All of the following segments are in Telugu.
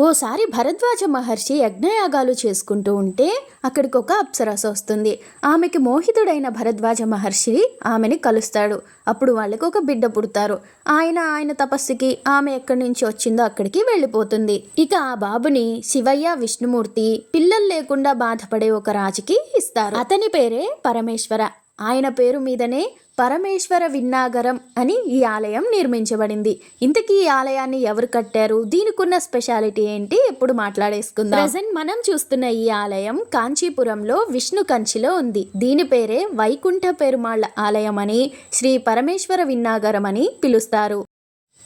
ఓసారి భరద్వాజ మహర్షి యజ్ఞయాగాలు చేసుకుంటూ ఉంటే అక్కడికి ఒక అప్సరస వస్తుంది. ఆమెకి మోహితుడైన భరద్వాజ మహర్షి ఆమెని కలుస్తాడు. అప్పుడు వాళ్ళకి ఒక బిడ్డ పుడతారు. ఆయన ఆయన తపస్సుకి ఆమె ఎక్కడి నుంచి వచ్చిందో అక్కడికి వెళ్ళిపోతుంది. ఇక ఆ బాబుని శివయ్య విష్ణుమూర్తి పిల్లలు లేకుండా బాధపడే ఒక రాజుకి ఇస్తారు. అతని పేరే పరమేశ్వర. ఆయన పేరు మీదనే పరమేశ్వర విన్నాగరం అని ఈ ఆలయం నిర్మించబడింది. ఇంతకీ ఈ ఆలయాన్ని ఎవరు కట్టారు? దీనికున్న స్పెషాలిటీ ఏంటి? ఎప్పుడు మాట్లాడేసుకుందాం. ప్రజెంట్ మనం చూస్తున్న ఈ ఆలయం కాంచీపురంలో విష్ణు కంచిలో ఉంది. దీని పేరే వైకుంఠ పెరుమాళ్ళ ఆలయం అని శ్రీ పరమేశ్వర విన్నాగరం అని పిలుస్తారు.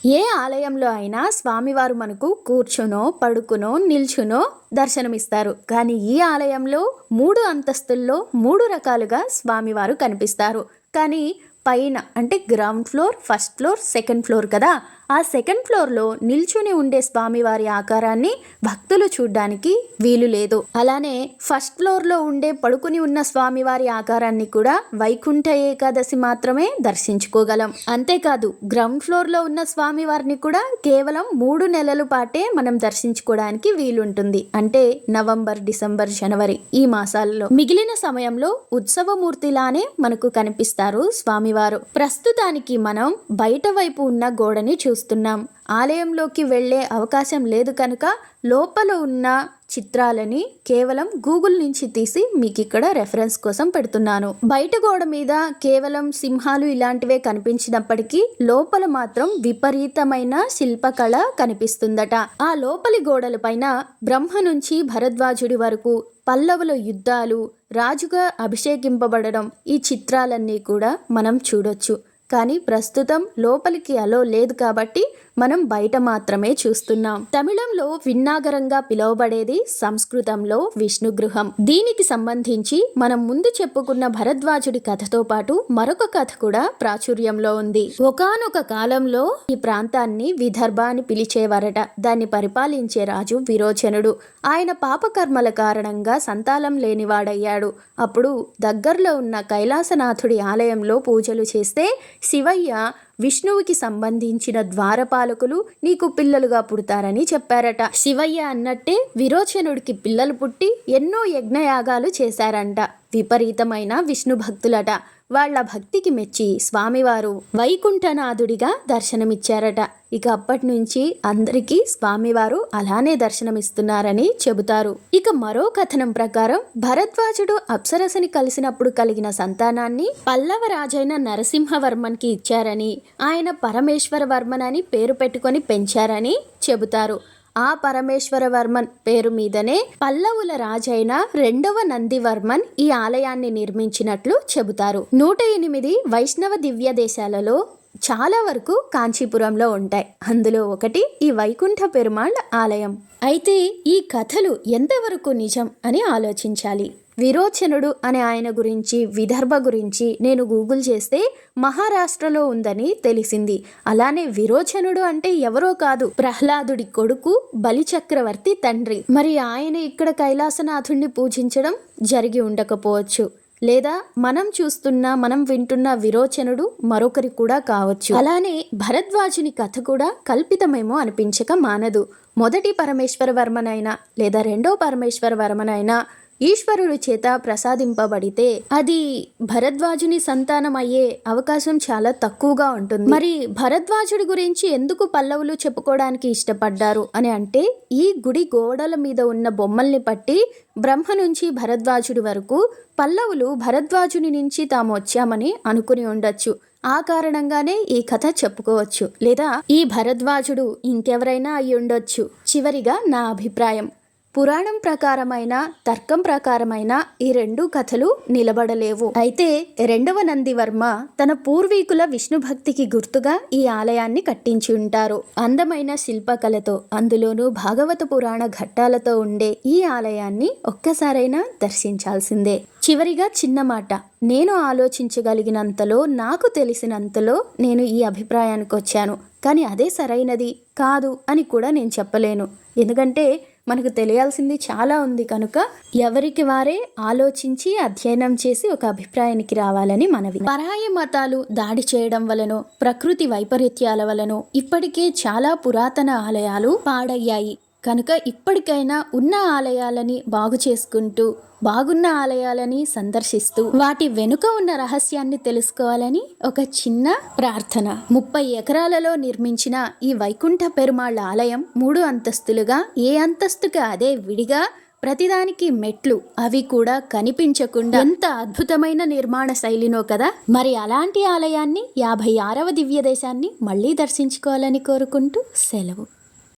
ఏ ఆలయంలో అయినా స్వామివారు మనకు కూర్చునో పడుకునో నిల్చునో దర్శనమిస్తారు. కానీ ఈ ఆలయంలో మూడు అంతస్తుల్లో మూడు రకాలుగా స్వామివారు కనిపిస్తారు. కానీ పైన అంటే ground floor first floor second floor కదా? ఆ సెకండ్ ఫ్లోర్లో నిల్చుని ఉండే స్వామివారి ఆకారాన్ని భక్తులు చూడ్డానికి వీలు లేదు. అలానే ఫస్ట్ ఫ్లోర్లో ఉండే పడుకుని ఉన్న స్వామివారి ఆకారాన్ని కూడా వైకుంఠ ఏకాదశి మాత్రమే దర్శించుకోగలం. అంతేకాదు గ్రౌండ్ ఫ్లోర్లో ఉన్న స్వామివారిని కూడా కేవలం మూడు నెలల పాటే మనం దర్శించుకోవడానికి వీలుంటుంది. అంటే నవంబర్ డిసెంబర్ జనవరి ఈ మాసాలలో. మిగిలిన సమయంలో ఉత్సవమూర్తిలానే మనకు కనిపిస్తారు స్వామివారు. ప్రస్తుతానికి మనం బయట వైపు ఉన్న గోడని చూస్తున్నాం. ఆలయంలోకి వెళ్ళే అవకాశం లేదు కనుక లోపల ఉన్న చిత్రాలని కేవలం గూగుల్ నుంచి తీసి మీకు ఇక్కడ రెఫరెన్స్ కోసం పెడుతున్నాను. బయట గోడ మీద కేవలం సింహాలు ఇలాంటివే కనిపించినప్పటికీ లోపల మాత్రం విపరీతమైన శిల్పకళ కనిపిస్తుందట. ఆ లోపలి గోడల పైన బ్రహ్మ నుంచి భరద్వాజుడి వరకు పల్లవుల యుద్ధాలు రాజుగా అభిషేకింపబడడం ఈ చిత్రాలన్నీ కూడా మనం చూడొచ్చు. కానీ ప్రస్తుతం లోపలికి అలో లేదు కాబట్టి మనం బయట మాత్రమే చూస్తున్నాం. తమిళంలో విన్నాగరంగా పిలువబడేది సంస్కృతంలో విష్ణుగృహం. దీనికి సంబంధించి మనం ముందు చెప్పుకున్న భరద్వాజుడి కథతో పాటు మరొక కథ కూడా ప్రాచుర్యంలో ఉంది. ఒకానొక కాలంలో ఈ ప్రాంతాన్ని విదర్భ అని పిలిచేవారట. దాన్ని పరిపాలించే రాజు విరోచనుడు. ఆయన పాపకర్మల కారణంగా సంతానం లేనివాడయ్యాడు. అప్పుడు దగ్గరలో ఉన్న కైలాసనాథుడి ఆలయంలో పూజలు చేస్తే శివయ్య విష్ణువుకి సంబంధించిన ద్వారపాలకులు నీకు పిల్లలుగా పుడతారని చెప్పారట. శివయ్య అన్నట్టే విరోచనుడికి పిల్లలు పుట్టి ఎన్నో యజ్ఞయాగాలు చేశారంట. విపరీతమైన విష్ణు భక్తులట వాళ్ళ భక్తికి మెచ్చి స్వామివారు వైకుంఠనాథుడిగా దర్శనమిచ్చారట. ఇక అప్పటి నుంచి అందరికీ స్వామివారు అలానే దర్శనమిస్తున్నారని చెబుతారు. ఇక మరో కథనం ప్రకారం భరద్వాజుడు అప్సరసని కలిసినప్పుడు కలిగిన సంతానాన్ని పల్లవ రాజైన నరసింహవర్మన్కి ఇచ్చారని ఆయన పరమేశ్వర వర్మన్ అని పేరు పెట్టుకొని పెంచారని చెబుతారు. ఆ పరమేశ్వరవర్మన్ పేరు మీదనే పల్లవుల రాజైన రెండవ నందివర్మన్ ఈ ఆలయాన్ని నిర్మించినట్లు చెబుతారు. నూట ఎనిమిది వైష్ణవ దివ్య దేశాలలో చాలా వరకు కాంచీపురంలో ఉంటాయి. అందులో ఒకటి ఈ వైకుంఠ పెరుమాళ్ ఆలయం. అయితే ఈ కథలు ఎంతవరకు నిజం అని ఆలోచించాలి. విరోచనుడు అనే ఆయన గురించి విదర్భ గురించి నేను గూగుల్ చేస్తే మహారాష్ట్రలో ఉందని తెలిసింది. అలానే విరోచనుడు అంటే ఎవరో కాదు ప్రహ్లాదుడి కొడుకు బలిచక్రవర్తి తండ్రి. మరి ఆయన ఇక్కడ కైలాసనాథుణ్ణి పూజించడం జరిగి ఉండకపోవచ్చు. లేదా మనం చూస్తున్న మనం వింటున్న విరోచనుడు మరొకరి కూడా కావచ్చు. అలానే భరద్వాజుని కథ కూడా కల్పితమేమో అనిపించక మానదు. మొదటి పరమేశ్వర వర్మనైనా లేదా రెండో పరమేశ్వర వర్మనైనా ఈశ్వరుడి చేత ప్రసాదింపబడితే అది భరద్వాజుని సంతానం అయ్యే అవకాశం చాలా తక్కువగా ఉంటుంది. మరి భరద్వాజుడి గురించి ఎందుకు పల్లవులు చెప్పుకోవడానికి ఇష్టపడ్డారు అని అంటే ఈ గుడి గోడల మీద ఉన్న బొమ్మల్ని పట్టి బ్రహ్మ నుంచి భరద్వాజుడి వరకు పల్లవులు భరద్వాజుని నుంచి తాము వచ్చామని అనుకుని ఉండొచ్చు. ఆ కారణంగానే ఈ కథ చెప్పుకోవచ్చు. లేదా ఈ భరద్వాజుడు ఇంకెవరైనా అయి ఉండొచ్చు చివరిగా నా అభిప్రాయం. పురాణం ప్రకారమైన తర్కం ప్రకారమైన ఈ రెండు కథలు నిలబడలేవు. అయితే రెండవ నందివర్మ తన పూర్వీకుల విష్ణు భక్తికి గుర్తుగా ఈ ఆలయాన్ని కట్టించి ఉంటారు. అందమైన శిల్పకళతో అందులోనూ భాగవత పురాణ ఘట్టాలతో ఉండే ఈ ఆలయాన్ని ఒక్కసారైనా దర్శించాల్సిందే. చివరిగా చిన్న మాట నేను ఆలోచించగలిగినంతలో నాకు తెలిసినంతలో నేను ఈ అభిప్రాయానికి వచ్చాను కానీ అదే సరైనది కాదు అని కూడా నేను చెప్పలేను. ఎందుకంటే మనకు తెలియాల్సింది చాలా ఉంది కనుక ఎవరికి వారే ఆలోచించి అధ్యయనం చేసి ఒక అభిప్రాయానికి రావాలని మనవి. పరాయ మతాలు దాడి చేయడం వలనో ప్రకృతి వైపరీత్యాల వలనో ఇప్పటికే చాలా పురాతన ఆలయాలు పాడయ్యాయి. కనుక ఇప్పటికైనా ఉన్న ఆలయాలని బాగు చేసుకుంటూ బాగున్న ఆలయాలని సందర్శిస్తూ వాటి వెనుక ఉన్న రహస్యాన్ని తెలుసుకోవాలని ఒక చిన్న ప్రార్థన. ముప్పై ఎకరాలలో నిర్మించిన ఈ వైకుంఠ పెరుమాళ్ళ ఆలయం మూడు అంతస్తులుగా ఏ అంతస్తుకి అదే విడిగా ప్రతిదానికి మెట్లు అవి కూడా కనిపించకుండా ఎంత అద్భుతమైన నిర్మాణ శైలినో కదా! మరి అలాంటి ఆలయాన్ని యాభై ఆరవ దివ్య దేశాన్ని మళ్ళీ దర్శించుకోవాలని కోరుకుంటూ సెలవు.